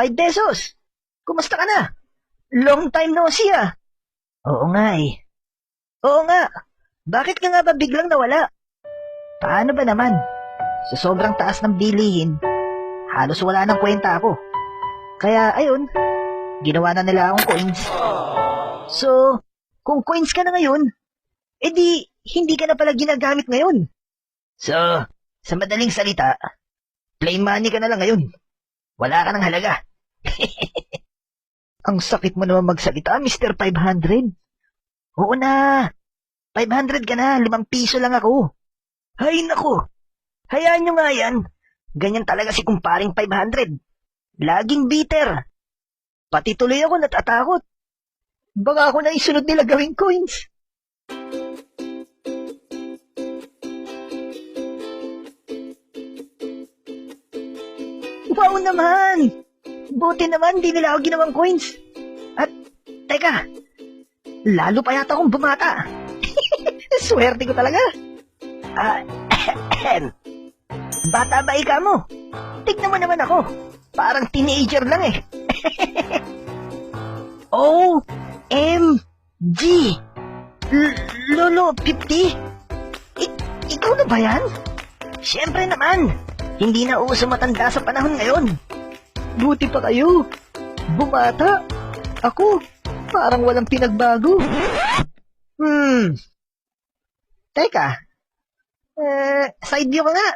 5 pesos. Kumusta ka na? Long time no see ah. Oo nga eh. Oo nga. Bakit ka nga ba biglang nawala? Paano ba naman? Sa sobrang taas ng bilihin, halos wala nang kwenta ako. Kaya ayun, ginawa na nila akong coins. So, kung coins ka na ngayon, edi hindi ka na pala ginagamit ngayon. So, sa madaling salita, plain money ka na lang ngayon. Wala ka ng halaga. Ang sakit mo naman magsalita, Mr. 500. Oo na. 500 ka na, limang piso lang ako. Hay nako. Hayaan nyo nga yan. Ganyan talaga si kumparing 500. Laging bitter. Pati tuloy ako natatakot. Baka ako na isunod nila gawing coins. Wow naman! Buti naman, di nila ako ginawang coins. At, teka, lalo pa yata akong bumata. Swerte ko talaga. Ah, bata ba ika mo? Tignan mo naman ako. Parang teenager lang eh. O, M, G. L- Lolo 50? I- ikaw na ba yan? Siyempre naman. Hindi na uso matanda sa panahon ngayon. Buti pa kayo. Bumata. Ako, parang walang pinagbago. Hmm. Teka. Eh, side view ka nga.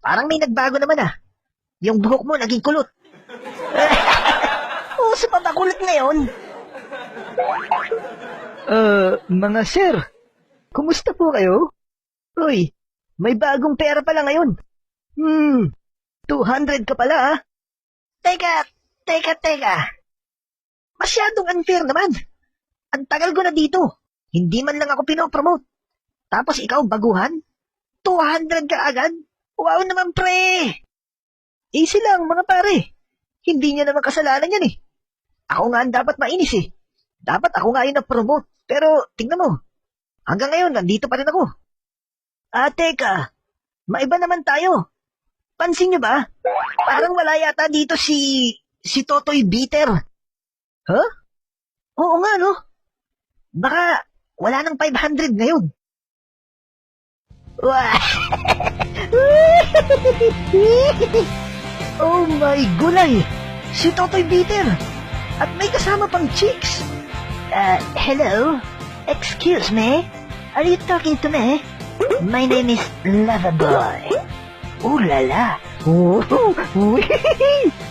Parang may nagbago naman ah. Yung buhok mo naging kulot. Uso pa ba kulot ngayon? Uh, mga sir, kumusta po kayo? Uy, may bagong pera pala ngayon. Hmm, 200 ka pala ah. Teka, teka, teka. Masyadong unfair naman. Ang tagal ko na dito. Hindi man lang ako pinopromote. Tapos ikaw baguhan? 200 ka agad? Wow naman pre! Easy lang mga pare. Hindi niya naman kasalanan yan eh. Ako nga ang dapat mainis eh. Dapat ako nga yung na-promote. Pero tingnan mo. Hanggang ngayon, nandito pa rin ako. Ah, teka. Maiba naman tayo. Pansin niyo ba? Parang wala yata dito si... si Totoy Bitter. Huh? Oo nga, no? Baka wala nang 500 ngayon. Wah! oh my gulay! Si Totoy Bitter! At may kasama pang chicks! Uh, hello? Excuse me? Are you talking to me? My name is Loverboy. ¡Uh, la, la! Uh, uh, uh,